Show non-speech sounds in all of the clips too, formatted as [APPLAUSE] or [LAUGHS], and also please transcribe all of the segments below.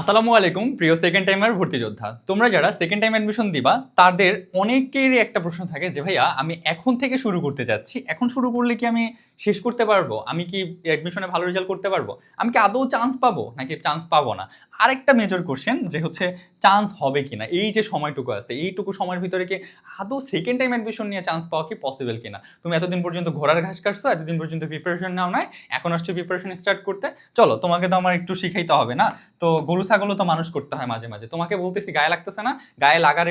আসসালামু আলাইকুম, প্রিয় সেকেন্ড টাইমের ভর্তি যোদ্ধা। তোমরা যারা সেকেন্ড টাইম অ্যাডমিশন দিবা, তাদের অনেকেরই একটা প্রশ্ন থাকে যে, ভাইয়া, আমি এখন থেকে শুরু করতে যাচ্ছি, এখন শুরু করলে কি আমি শেষ করতে পারব? আমি কি অ্যাডমিশনে ভালো রেজাল্ট করতে পারব? আমি কি আদৌ চান্স পাবো? নাকি চান্স পাবো না? আরেকটা মেজর কোশ্চেন যে হচ্ছে চান্স হবে কিনা? এই যে সময়টুকু আছে, এইটুকু সময়ের ভিতরে কি আদৌ সেকেন্ড টাইম অ্যাডমিশন নিয়ে চান্স পাওয়া কি পসিবল কিনা? তুমি এতদিন পর্যন্ত ঘোড়ার ঘাস কাটছো, এতদিন পর্যন্ত প্রিপারেশন নাও নাই, এখন আসছে প্রিপারেশন স্টার্ট করতে। চলো, তোমাকে তো আমার একটু শিখাইতে হবে না? তো গরু ছাগলও তো মানুষ করতে হয় মাঝে মাঝে। তোমাকে বলতেছি, গায়ে লাগতেছে না, গায়ে লাগার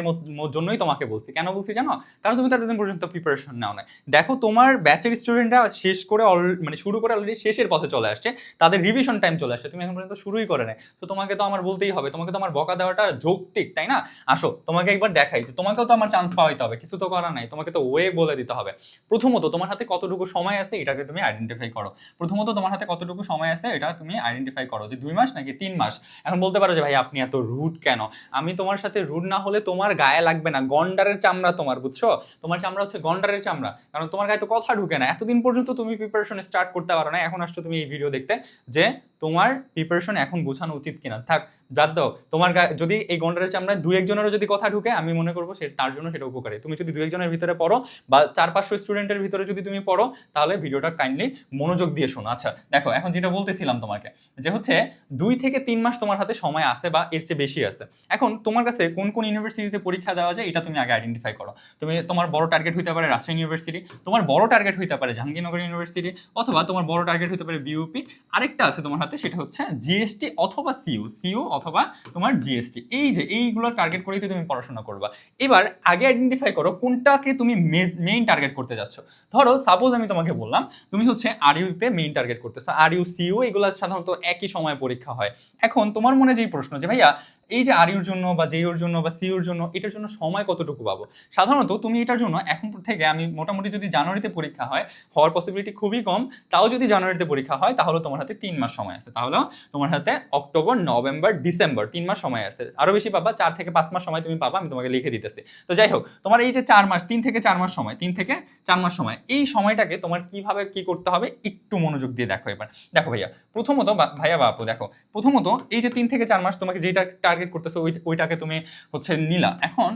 জন্যই তোমাকে বলছি। কেন বলছি জানো? কারণ তুমি তো এতদিন পর্যন্ত প্রিপারেশন নাও না দেখো, তোমার ব্যাচের স্টুডেন্টরা শেষ করে all- মানে শুরু করে অলরেডি শেষের পথে চলে আসছে। তাদের রিভিশন টাইম চলে আসছে। তুমি এখন পর্যন্ত শুরুই করে নাই। তো তোমাকে তো আমার বলতেই হবে, তোমাকে তো আমার বকা দেওয়াটা যৌক্তিক, তাই না? আসো, তোমাকে একবার দেখাই যে তোমাকেও তো আমার চান্স পাওয়াইতে হবে। কিছু তো করা নাই, তোমাকে তো ওয়ে বলে দিতে হবে। প্রথমত, তোমার হাতে কতটুকু সময় আছে এটাকে তুমি আইডেন্টিফাই করো। প্রথমত, তোমার হাতে কতটুকু সময় আছে এটা তুমি আইডেন্টিফাই করো যে দুই মাস নাকি তিন মাস? এখন বলতে পারো যে, ভাই, আপনি এত রুড কেন? আমি তোমার সাথে রুড না হলে তোমার গায়ে লাগবে না। গন্ডারের চামড়া তোমার, বুঝছ? তোমার চামড়া হচ্ছে গন্ডারের চামড়া। কারণ তোমার গায়ে তো কথা ঢুকে না। এতদিন পর্যন্ত তুমি প্রিপারেশন স্টার্ট করতে পারো না এখন আসছো তুমি এই ভিডিও দেখতে যে, তোমার প্রিপারেশন এখন গোছানো উচিত কিনা। থাক, বাদ দাও। তোমার গায়ে, যদি এই গন্ডারের চামড়ায় দু একজনেরও যদি কথা ঢুকে, আমি মনে করব সে, তার জন্য সেটা উপকারী। তুমি যদি দু একজনের ভিতরে পড়ো বা চার পাঁচশো স্টুডেন্টের ভিতরে যদি তুমি পড়ো, তাহলে ভিডিওটা কাইন্ডলি মনোযোগ দিয়ে শোনো। আচ্ছা দেখো, এখন যেটা বলতেছিলাম তোমাকে, যে হচ্ছে দুই থেকে তিন মাস তোমার হাতে সময় আছে বা এর চেয়ে বেশি আছে। এখন তোমার কাছে কোন কোন ইউনিভার্সিটিতে পরীক্ষা দেওয়া যায় এটা তুমি আগে আইডেন্টিফাই করো। তুমি তোমার বড় টার্গেট হইতে পারে রাজশাহী ইউনিভার্সিটি তোমার বড় টার্গেট হইতে পারে জাহাঙ্গীরনগর ইউনিভার্সিটি অথবা তোমার বড় টার্গেট হতে পারে বিউপি আরেকটা আছে তোমার হাতে সেটা হচ্ছে জিএসটি অথবা সিইউ সিইউ অথবা তোমার জিএসটি এই যে এইগুলো টার্গেট করেই তুমি পড়াশোনা করবা। এবার আগে আইডেন্টিফাই করো কোনটাকে তুমি মেইন টার্গেট করতে যাচ্ছ। ধরো সাপোজ আমি তোমাকে বললাম, তুমি হচ্ছে আর আরইউতে মেইন টার্গেট করতেছো। আর আরইউ সিইউ এগুলো সাধারণত একই সময় পরীক্ষা হয়। এখন তোমার মনে যেই প্রশ্ন যে, ভাইয়া, এই যে আরইউর জন্য বা জেইউর জন্য বা সিইউর জন্য, এটার জন্য সময় কতটুকু পাবো? সাধারণত তুমি এটার জন্য এখন থেকে আমি মোটামুটি যদি জানুয়ারিতে পরীক্ষা হয়, হওয়ার পসিবিলিটি খুবই কম। তাও যদি জানুয়ারিতে পরীক্ষা হয়, তাহলে তোমার হাতে তিন মাস সময় আছে। তাহলে তোমার হাতে অক্টোবর, নভেম্বর, ডিসেম্বর তিন মাস সময় আছে। আরও বেশি পাবা, চার থেকে পাঁচ মাস সময় তুমি পাবা, আমি তোমাকে লিখে দিতেছি। তো যাই হোক, তোমার এই যে চার মাস, তিন থেকে চার মাস সময়, তিন থেকে চার মাস সময়, এই সময়টাকে তোমার কীভাবে কি করতে হবে, একটু মনোযোগ দিয়ে দেখো এবার। দেখো ভাইয়া, প্রথমত ভাইয়া বাপু দেখো, প্রথমত এই যে তিন থেকে চার মাস তোমাকে যেটা টার্গেট করতেছে ওই ওইটাকে তুমি হচ্ছে নিলা। এখন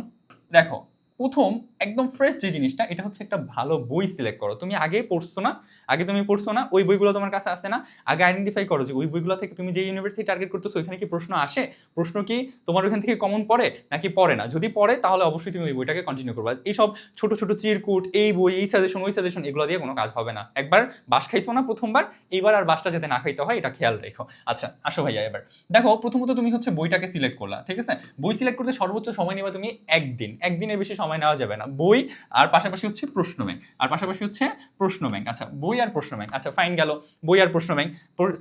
দেখো প্রথম একদম ফ্রেশ যে জিনিসটা, এটা হচ্ছে একটা ভালো বই সিলেক্ট করো। তুমি আগে পড়ছো না, আগে তুমি পড়ছো না, ওই বইগুলো তোমার কাছে আসে না। আগে আইডেন্টিফাই করো যে ওই বইগুলো থেকে তুমি যে ইউনিভার্সিটি টার্গেট করতেছো, ওইখানে কি প্রশ্ন আসে? প্রশ্ন কি তোমার ওইখান থেকে কমন পড়ে নাকি পড়ে না? যদি পড়ে, তাহলে অবশ্যই তুমি ওই বইটাকে কন্টিনিউ করবে। এইসব ছোট ছোট চিরকুট, এই বই, এই সাজেশন ওই সাজেশন এগুলো দিয়ে কোনো কাজ হবে না। একবার বাস খাইছো না প্রথমবার, এইবার আর বাসটা যাতে না খাইতে হয়, এটা খেয়াল রেখো। আচ্ছা আসো ভাইয়া এবার। দেখো, প্রথমত তুমি হচ্ছে বইটাকে সিলেক্ট করলা, ঠিক আছে? বই সিলেক্ট করতে সর্বোচ্চ সময় নেবা তুমি একদিন। একদিনের বেশি সময় নেওয়া যাবে না। বই আর পাশাপাশি হচ্ছে প্রশ্ন ব্যাংক আর পাশাপাশি হচ্ছে প্রশ্ন ব্যাংক আচ্ছা বই আর প্রশ্ন ব্যাংক আচ্ছা ফাইন গেল। বই আর প্রশ্ন ব্যাংক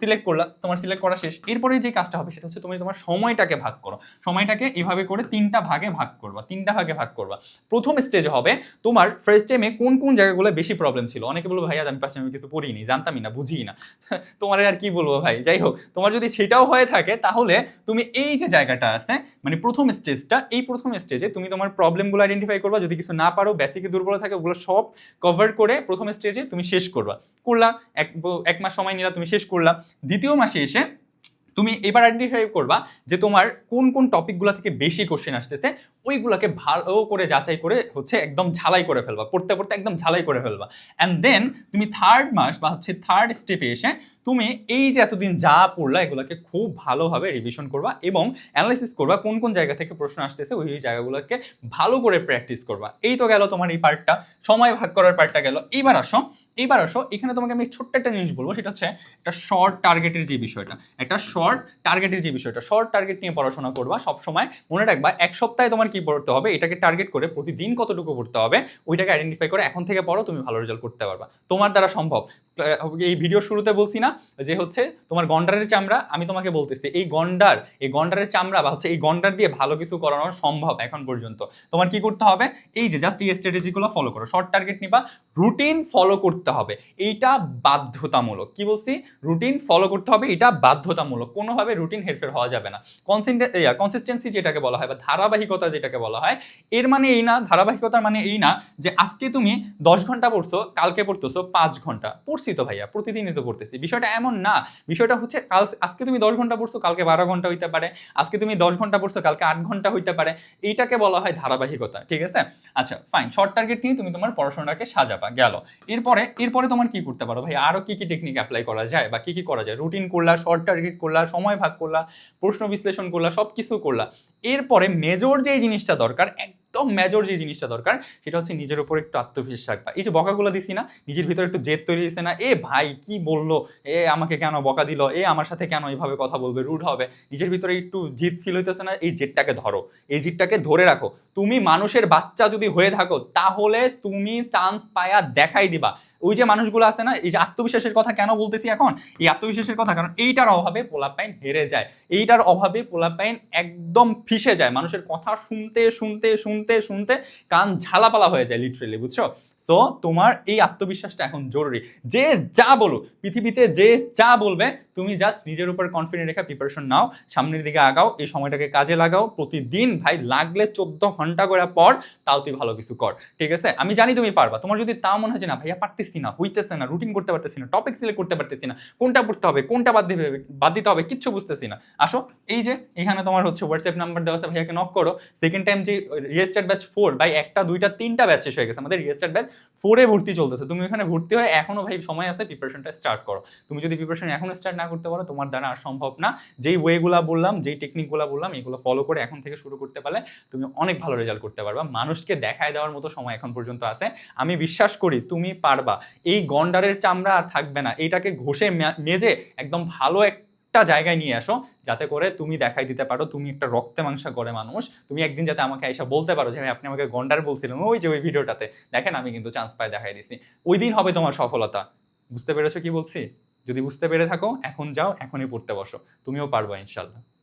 সিলেক্ট করলা, তোমার সিলেক্ট করা শেষ। এরপরে যে কাজটা হবে, সেটা হচ্ছে তুমি তোমার সময়টাকে ভাগ করো। সময়টাকে এভাবে করে তিনটা ভাগে ভাগ করবা। তিনটা ভাগে ভাগ করবা। প্রথম স্টেজে হবে তোমার ফার্স্ট টাইমে কোন কোন জায়গাগুলো বেশি প্রবলেম ছিল? অনেকে বলব, ভাইয়া, আমি পাশে আমি কিছু পড়িনি, জানতামই না, বুঝিই না। [LAUGHS] তোমার আর কি বলব ভাই? যাই হোক, তোমার যদি সেটাও হয়ে থাকে, তাহলে তুমি এই যে জায়গাটা আছে মানে প্রথম স্টেজটা এই প্রথম স্টেজে তুমি তোমার প্রবলেমগুলো আইডেন্টিফাই করবা, যদি কিছু না পারো বেসিকে দুর্বল থাকে, ওগুলো সব কভার করে প্রথম স্টেজে তুমি শেষ করবা। করলা, এক এক মাস সময় নিলা, তুমি শেষ করলা। দ্বিতীয় মাসে এসে তুমি এবার আইডেন্টিফাই করবা যে তোমার কোন কোন টপিকগুলো থেকে বেশি কোশ্চেন আসতেছে, ওইগুলোকে ভালো করে যাচাই করে হচ্ছে একদম ঝালাই করে ফেলবা, পড়তে পড়তে একদম ঝালাই করে ফেলবা। অ্যান্ড দেন তুমি থার্ড মাস বা হচ্ছে থার্ড স্টেপে এসে তুমি এই যে এতদিন যা পড়লা, এগুলোকে খুব ভালোভাবে রিভিশন করবা এবং অ্যানালাইসিস করবা, কোন কোন জায়গা থেকে প্রশ্ন আসতেছে, ওই জায়গাগুলোকে ভালো করে প্র্যাকটিস করবা। এই তো গেল তোমার এই পার্টটা সময় ভাগ করার পার্টটা গেল। এইবার আসো এইবার আসো, এখানে তোমাকে আমি ছোট্ট একটা জিনিস বলব, সেটা হচ্ছে একটা শর্ট টার্গেটের যে বিষয়টা। একটা শর্ট টার্গেটের যে বিষয়টা শর্ট টার্গেট নিয়ে পড়াশোনা করবা সব সময় মনে রাখবা, এক সপ্তাহে তোমার কি পড়তে হবে, এটাকে টার্গেট করে প্রতিদিন কতটুকু পড়তে হবে, ওইটাকে আইডেন্টিফাই করে এখন থেকে পড়ো, তুমি ভালো রেজাল্ট করতে পারবা। তোমার দ্বারা সম্ভব। এই ভিডিও শুরুতে বলছি না যে হচ্ছে তোমার গন্ডারের চামড়া, আমি তোমাকে বলতেছি, এই গন্ডার, এই গন্ডারের চামড়া বা হচ্ছে এই গন্ডার দিয়ে ভালো কিছু করানো সম্ভব এখন পর্যন্ত। তোমার কি করতে হবে? এই যে জাস্ট এই স্ট্র্যাটেজিগুলো ফলো করো। শর্ট টার্গেট নিবা রুটিন ফলো করতে হবে। এইটা বাধ্যতামূলক। কি বলছি? রুটিন ফলো করতে হবে, এটা বাধ্যতামূলক। কোনোভাবে রুটিন হেরফের হওয়া যাবে না। কনসিস্টেন্সি যেটাকে বলা হয় বা ধারাবাহিকতা যেটাকে বলা হয়, এর মানে এই না, ধারাবাহিকতার মানে এই না যে আজকে তুমি দশ ঘণ্টা পড়ছো, কালকে পড়তেছো পাঁচ ঘণ্টা। পড়ছি তো ভাইয়া, প্রতিদিনই তো পড়তেছি। বিষয়টা বিষয়টা এমন না। বিষয়টা হচ্ছে কাল আজকে তুমি দশ ঘণ্টা পড়ছো, কালকে বারো ঘণ্টা হইতে পারে। আজকে তুমি দশ ঘণ্টা পড়ছো, কালকে আট ঘণ্টা হইতে পারে। এইটাকে বলা হয় ধারাবাহিকতা, ঠিক আছে? আচ্ছা ফাইন শর্ট টার্গেট নিয়ে তুমি তোমার পড়াশোনাটাকে সাজাবা, গেল। এরপরে এরপরে তোমার কি করতে পারো ভাই? আরও কি কি টেকনিক অ্যাপ্লাই করা যায় বা কি কি করা যায়? রুটিন করলা শর্ট টার্গেট করলা, সময় ভাগ করলা, প্রশ্ন বিশ্লেষণ করলা সব কিছু করলা। এরপরে মেজর যে জিনিসটা দরকার একদম মেজর যে জিনিসটা দরকার, সেটা হচ্ছে নিজের উপর একটু আত্মবিশ্বাস রাখবা এই যে বকাগুলো দিছি না, নিজের ভিতরে একটু জেদ তৈরি হয়েছে না, এ ভাই, কি বলল? এ আমাকে কেন বকা দিল? এ আমার সাথে কেন এইভাবে কথা বলবে? রুড হবে? নিজের ভিতরে একটু জিদ ফিল হইতেছে না, এই জেদটাকে ধরো। এই জিদটাকে ধরে রাখো। তুমি মানুষের বাচ্চা যদি হয়ে থাকো, তাহলে তুমি চান্স পায়া দেখাই দিবা। ওই যে মানুষগুলো আছে না, এই যে আত্মবিশ্বাসের কথা কেন বলতেছি এখন? এই আত্মবিশ্বাসের কথা, কারণ এইটার অভাবে পোলাপাইন হেরে যায়। এইটার অভাবে পোলাপাইন একদম ফিসে যায়। মানুষের কথা শুনতে শুনতে শুনতে শুনতে শুনতে কান ঝালাপালা হয়ে যায় লিটারেলি বুঝছ? সো তোমার এই আত্মবিশ্বাসটা এখন জরুরি। যে যা বলো পৃথিবীতে যে যা বলবে, তুমি জাস্ট নিজের উপর কনফিডেন্ট রেখে প্রিপারেশন নাও, সামনের দিকে আগাও, এই সময়টাকে কাজে লাগাও। প্রতিদিন ভাই, লাগলে চোদ্দ ঘণ্টা করে পর তাও তুই ভালো কিছু কর, ঠিক আছে? আমি জানি তুমি পারবা। তোমার যদি তা মনে হয় যে, না ভাইয়া, পারতেছি না, হইতেছে না রুটিন করতে পারতেছি না টপিক সিলেক্ট করতে পারতেছি না, কোনটা পড়তে হবে, কোনটা বাদ দিতে হবে বাদ দিতে হবে, কিচ্ছু বুঝতেছি না। আসো, এই যে, এখানে তোমার হচ্ছে হোয়াটসঅ্যাপ নাম্বার দেওয়া আছে, ভাইয়াকে নক করো। সেকেন্ড টাইম যে রিয়েস্টার্ট ব্যাচ ফোর ভাই, একটা, দুইটা, তিনটা ব্যাচ শেষ হয়ে গেছে। আমাদের রিয়েস্টার্ট ব্যাচ ফোরে ভর্তি চলতেছে। তুমি ওখানে ভর্তি হয়ে এখনও ভাই সময় আছে প্রিপারেশনটা স্টার্ট করো। তুমি যদি প্রিপারেশন এখনও স্টার্ট না করতে পারো, তোমার দ্বারা আর সম্ভব না। যেই ওয়েগুলা বললাম, যেই টেকনিকগুলো বললাম, এগুলো ফলো করে এখন থেকে শুরু করতে পারলে তুমি অনেক ভালো রেজাল্ট করতে পারবা। মানুষকে দেখায় দেওয়ার মতো সময় এখন পর্যন্ত আছে। আমি বিশ্বাস করি তুমি পারবা। এই গন্ডারের চামড়া আর থাকবে না। এইটাকে ঘষে মেজে একদম ভালো একটা জায়গায় নিয়ে আসো, যাতে করে তুমি দেখাই দিতে পারো, তুমি একটা রক্তে মাংসা করে মানুষ। তুমি একদিন যাতে আমাকে এসে বলতে পারো যে আপনি আমাকে গন্ডার বলছিলেন। ওই যে, ওই ভিডিওটাতে। দেখেন, আমি কিন্তু চান্স পাই দেখাই দিছি। ওই দিন হবে তোমার সফলতা। বুঝতে পেরেছ কি বলছি? যদি বুঝতে পেরে থাকো, এখন যাও, এখনই পড়তে বসো। তুমিও পারবা, ইনশাল্লাহ।